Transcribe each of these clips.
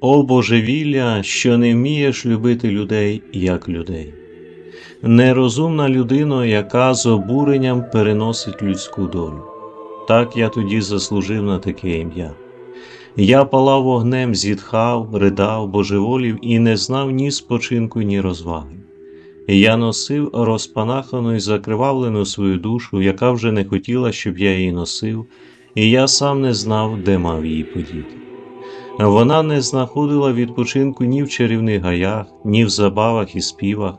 О божевілля, що не вмієш любити людей як людей, нерозумна людина, яка з обуренням переносить людську долю. Так я тоді заслужив на таке ім'я. Я палав вогнем, зітхав, ридав, божеволів і не знав ні спочинку, ні розваги. Я носив розпанахану і закривавлену свою душу, яка вже не хотіла, щоб я її носив, і я сам не знав, де мав її подіти. Вона не знаходила відпочинку ні в чарівних гаях, ні в забавах і співах,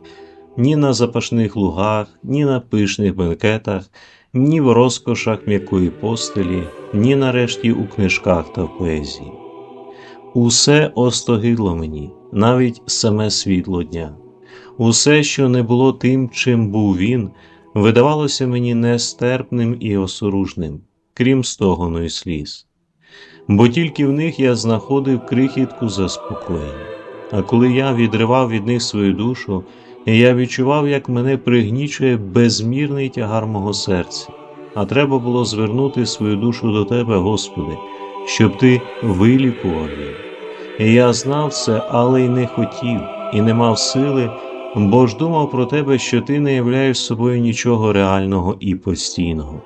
ні на запашних лугах, ні на пишних бенкетах, ні в розкошах м'якої постелі, ні нарешті у книжках та в поезії. Усе остогидло мені, навіть саме світло дня. Усе, що не було тим, чим був він, видавалося мені нестерпним і осоружним, крім стогону і сліз. Бо тільки в них я знаходив крихітку заспокоєння. А коли я відривав від них свою душу, я відчував, як мене пригнічує безмірний тягар мого серця, а треба було звернути свою душу до Тебе, Господи, щоб Ти вилікував її. Я знав це, але й не хотів, і не мав сили, бо ж думав про тебе, що ти не являєш собою нічого реального і постійного,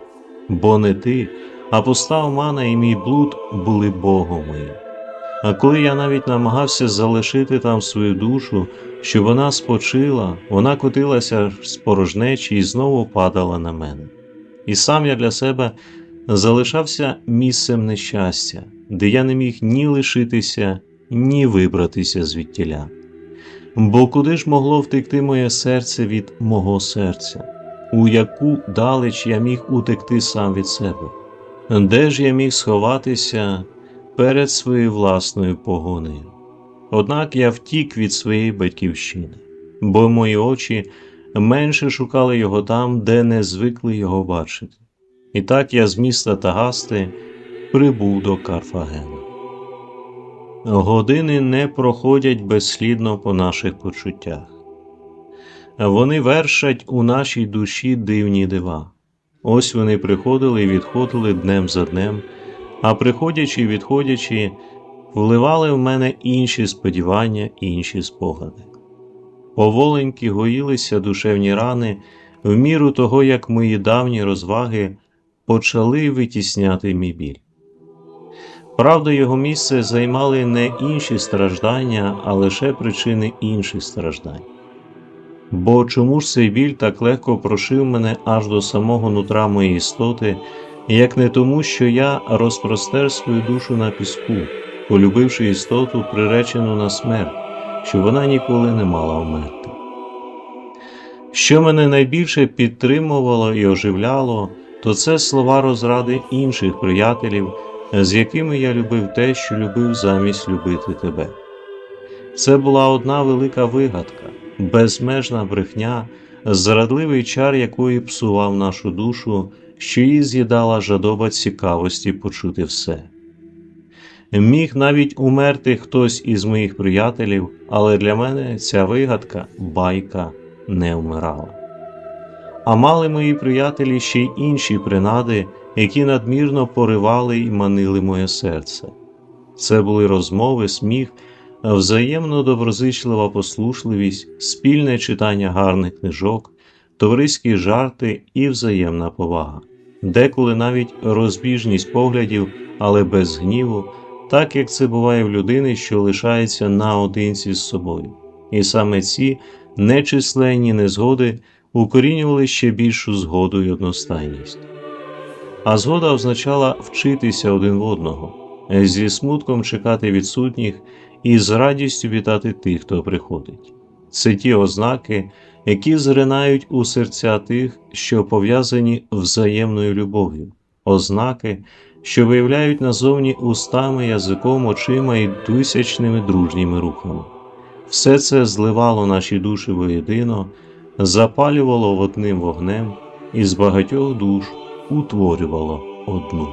бо не ти, а постав мана і мій блуд були Богом. А коли я навіть намагався залишити там свою душу, щоб вона спочила, вона котилася з порожнечі і знову падала на мене. І сам я для себе залишався місцем нещастя, де я не міг ні лишитися, ні вибратися звідтіля. Бо куди ж могло втекти моє серце від мого серця, у яку далеч я міг утекти сам від себе? Де ж я міг сховатися перед своєю власною погонею? Однак я втік від своєї батьківщини, бо мої очі менше шукали його там, де не звикли його бачити. І так я з міста Тагасти прибув до Карфагена. Години не проходять безслідно по наших почуттях. Вони вершать у нашій душі дивні дива. Ось вони приходили і відходили днем за днем, а приходячи і відходячи, вливали в мене інші сподівання, інші спогади. Поволеньки гоїлися душевні рани в міру того, як мої давні розваги почали витісняти мій біль. Правда, його місце займали не інші страждання, а лише причини інших страждань. Бо чому ж цей біль так легко прошив мене аж до самого нутра моєї істоти, як не тому, що я розпростер свою душу на піску, полюбивши істоту, приречену на смерть, що вона ніколи не мала вмерти. Що мене найбільше підтримувало і оживляло, то це слова розради інших приятелів, з якими я любив те, що любив замість любити тебе. Це була одна велика вигадка, безмежна брехня, зрадливий чар якої псував нашу душу, що її з'їдала жадоба цікавості почути все. Міг навіть умерти хтось із моїх приятелів, але для мене ця вигадка, байка, не вмирала. А мали мої приятелі ще й інші принади, які надмірно поривали і манили моє серце. Це були розмови, сміх, взаємно доброзичлива послушливість, спільне читання гарних книжок, товариські жарти і взаємна повага, деколи навіть розбіжність поглядів, але без гніву, так як це буває в людини, що лишається наодинці з собою. І саме ці нечисленні незгоди укорінювали ще більшу згоду і одностайність. А згода означала вчитися один в одного, зі смутком чекати відсутніх і з радістю вітати тих, хто приходить. Це ті ознаки, які зринають у серця тих, що пов'язані взаємною любов'ю, ознаки, що виявляють назовні устами, язиком, очима і тисячними дружніми рухами. Все це зливало наші душі воєдино, запалювало одним вогнем і з багатьох душ утворювало одну.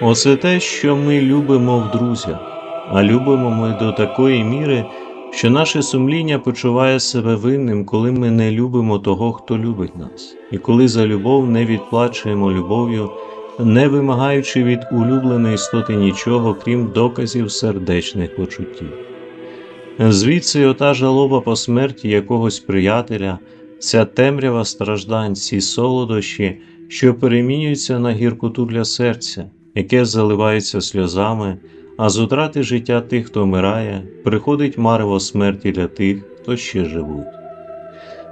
Оце те, що ми любимо в друзях, а любимо ми до такої міри, що наше сумління почуває себе винним, коли ми не любимо того, хто любить нас, і коли за любов не відплачуємо любов'ю, не вимагаючи від улюбленої істоти нічого, крім доказів сердечних почуттів. Звідси ота жалоба по смерті якогось приятеля, ця темрява страждань, ці солодощі, що перемінюються на гіркоту для серця, яке заливається сльозами, а з утрати життя тих, хто вмирає, приходить марево смерті для тих, хто ще живуть.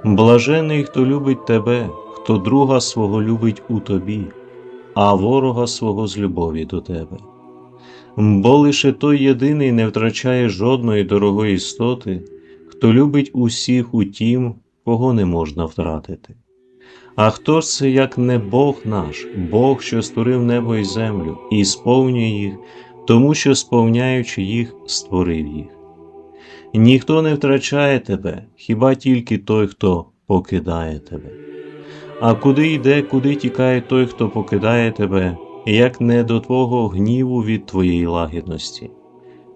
Блажений, хто любить тебе, хто друга свого любить у тобі, а ворога свого з любові до тебе. Бо лише той єдиний не втрачає жодної дорогої істоти, хто любить усіх у тім, кого не можна втратити. А хто ж це, як не Бог наш, Бог, що створив небо і землю, і сповнює їх, тому що, сповняючи їх, створив їх. Ніхто не втрачає тебе, хіба тільки той, хто покидає тебе. А куди йде, куди тікає той, хто покидає тебе, як не до твого гніву від твоєї лагідності?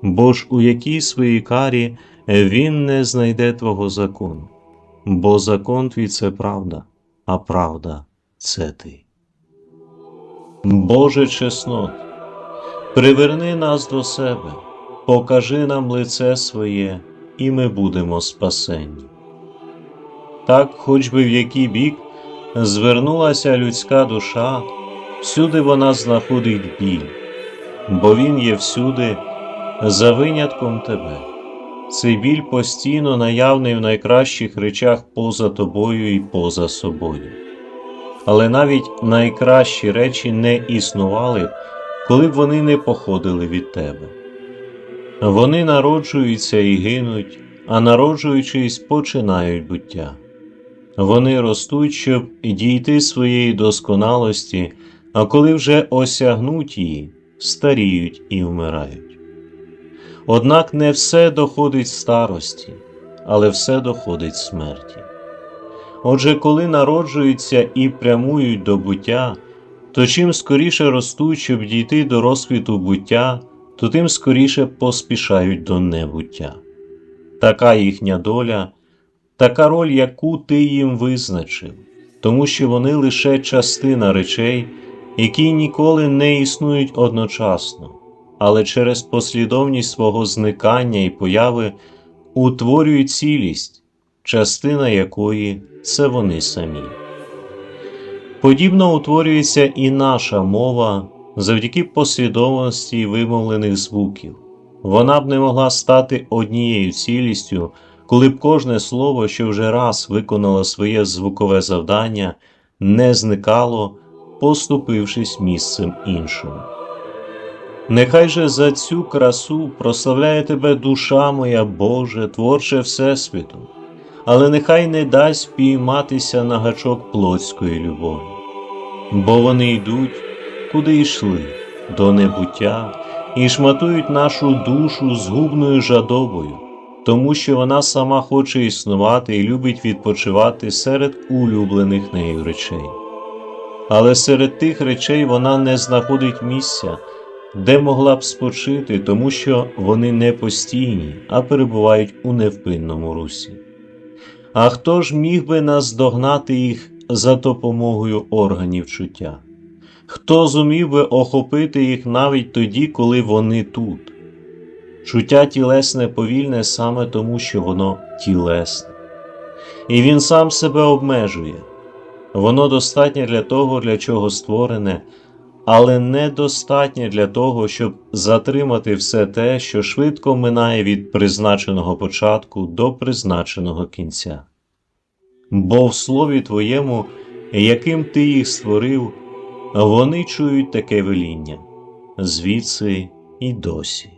Бо ж у якій своїй карі він не знайде твого закону, бо закон твій це правда, а правда це ти. Боже чеснот, приверни нас до себе, покажи нам лице своє, і ми будемо спасенні. Так, хоч би в який бік звернулася людська душа, всюди вона знаходить біль, бо він є всюди за винятком тебе. Цей біль постійно наявний в найкращих речах поза тобою і поза собою. Але навіть найкращі речі не існували, коли б вони не походили від тебе. Вони народжуються і гинуть, а народжуючись, починають буття. Вони ростуть, щоб дійти своєї досконалості, а коли вже осягнуть її, старіють і вмирають. Однак не все доходить старості, але все доходить смерті. Отже, коли народжуються і прямують до буття, то чим скоріше ростуть, щоб дійти до розквіту буття, то тим скоріше поспішають до небуття. Така їхня доля, така роль, яку ти їм визначив, тому що вони лише частина речей, які ніколи не існують одночасно, але через послідовність свого зникання і появи утворюють цілість, частина якої це вони самі. Подібно утворюється і наша мова завдяки послідовності вимовлених звуків. Вона б не могла стати однією цілістю, коли б кожне слово, що вже раз виконало своє звукове завдання, не зникало, поступившись місцем іншому. Нехай же за цю красу прославляє тебе душа моя Боже, творче Всесвіту, але нехай не дасть пійматися на гачок плотської любові, бо вони йдуть, куди йшли, до небуття, і шматують нашу душу згубною жадобою, тому що вона сама хоче існувати і любить відпочивати серед улюблених нею речей. Але серед тих речей вона не знаходить місця, де могла б спочити, тому що вони не постійні, а перебувають у невпинному русі. А хто ж міг би наздогнати їх за допомогою органів чуття? Хто зумів би охопити їх навіть тоді, коли вони тут? Чуття тілесне повільне саме тому, що воно тілесне, і він сам себе обмежує. Воно достатнє для того, для чого створене, але недостатнє для того, щоб затримати все те, що швидко минає від призначеного початку до призначеного кінця. Бо в слові Твоєму, яким Ти їх створив, вони чують таке веління звідси і досі.